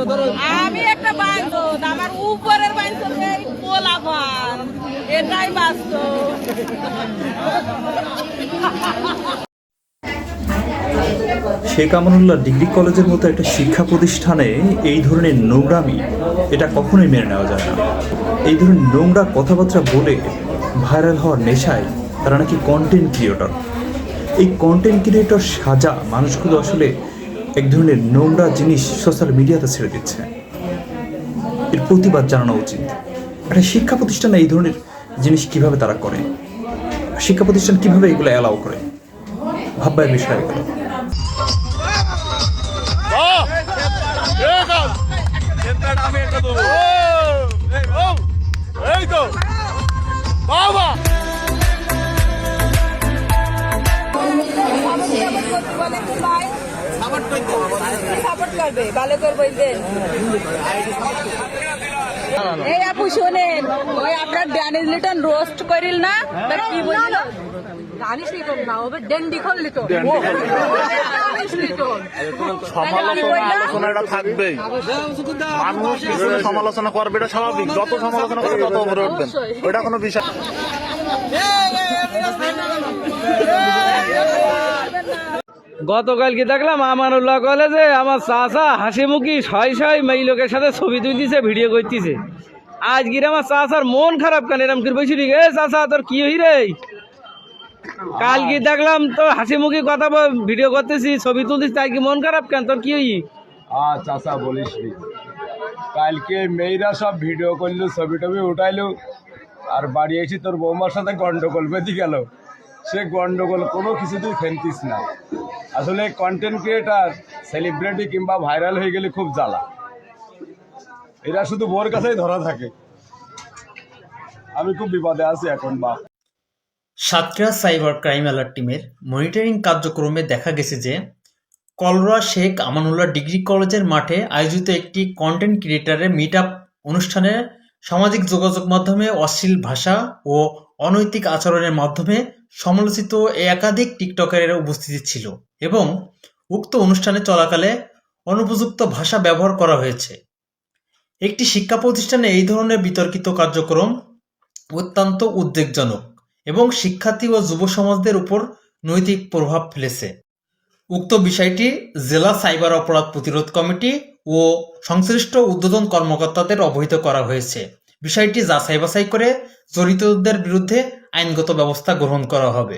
আমি একটা বান্ধব, আমার উপরের বান্ধব এটাই শেখ আমানুল্লাহ ডিগ্রি কলেজের মতো একটা শিক্ষা প্রতিষ্ঠানে এই ধরনের নোংরামি, এটা কখনোই মেনে নেওয়া যায় না। এই ধরনের নোংরা কথাবার্তা বলে ভাইরাল হওয়ার নেশায় তারা নাকি কন্টেন্ট ক্রিয়েটর এই কন্টেন্ট ক্রিয়েটর সাজা মানুষগুলো আসলে এক ধরনের নোংরা জিনিস সোশ্যাল মিডিয়াতে ছেড়ে দিচ্ছে এর প্রতিবাদ জানানো উচিত একটা শিক্ষা প্রতিষ্ঠানে এই ধরনের জিনিস কীভাবে তারা করে শিক্ষা প্রতিষ্ঠান কীভাবে এগুলো অ্যালাউ করে ভাববার বিষয় এগুলো সাপোর্ট করবে ভালো করে এই আপু শোনেন ওই আপনার ড্যানিস লিটন রোস্ট করিল না কি বলছিল জানিস লিটন না হবে ডেন্ডি লিটন সমালোচনা থাকবেই মানুষ সমালোচনা করবে এটা স্বাভাবিক যত সমালোচনা করবে তত উপরে উঠবেন ওটা কোনো বিষয় গতকাল কি দেখলাম আমানুল্লাহ কলেজে আমার চাচা হাসি মুখি ছয় ছয় মেয়ে লোকের সাথে ছবি তুলতেছে, ভিডিও করতেছে। আজ গিয়ে আমার চাচার মন খারাপ কেন? এরম করে বসে রে চাচা, তোর কি হই রে? কাল কি দেখলাম তো হাসি মুখি কথা ভিডিও করতেছি, ছবি তুলতেছি, তাই কি মন খারাপ কেন? তোর কি হই আর চাচা বলিস কালকে মেয়েরা সব ভিডিও করল, ছবি টবি উঠাইলো, আর বাড়ি এসে তোর বৌমার সাথে গন্ডগোল বেঁধে গেল। সে গন্ডগোল, কোনো কিছুতেই ফেলতিস না। আসলে কন্টেন্ট ক্রিয়েটার সেলিব্রিটি কিংবা ভাইরাল হয়ে গেলে খুব জ্বালা। এরা শুধু বোর কাছেই ধরা থাকে। আমি খুব বিপদে আছি এখন বা সাতক্ষীরা সাইবার ক্রাইম অ্যালার্ট টিমের মনিটরিং কার্যক্রমে দেখা গেছে যে, কলরা শেখ আমানুল্লাহ ডিগ্রি কলেজের মাঠে আয়োজিত একটি কন্টেন্ট ক্রিয়েটারের মিট আপ অনুষ্ঠানে সামাজিক যোগাযোগ মাধ্যমে অশ্লীল ভাষা ও অনৈতিক আচরণের মাধ্যমে সমালোচিত একাধিক টিকটকারের উপস্থিতি ছিল এবং উক্ত অনুষ্ঠানে চলাকালে অনুপযুক্ত ভাষা ব্যবহার করা হয়েছে। একটি শিক্ষা প্রতিষ্ঠানে এই ধরনের বিতর্কিত কার্যক্রম অত্যন্ত উদ্বেগজনক এবং শিক্ষার্থী ও যুব সমাজদের উপর নৈতিক প্রভাব ফেলেছে। উক্ত বিষয়টি জেলা সাইবার অপরাধ প্রতিরোধ কমিটি ও সংশ্লিষ্ট উদ্বোধন কর্মকর্তাদের অবহিত করা হয়েছে। বিষয়টি যাচাই বাছাই করে জড়িতদের বিরুদ্ধে আইনগত ব্যবস্থা গ্রহণ করা হবে।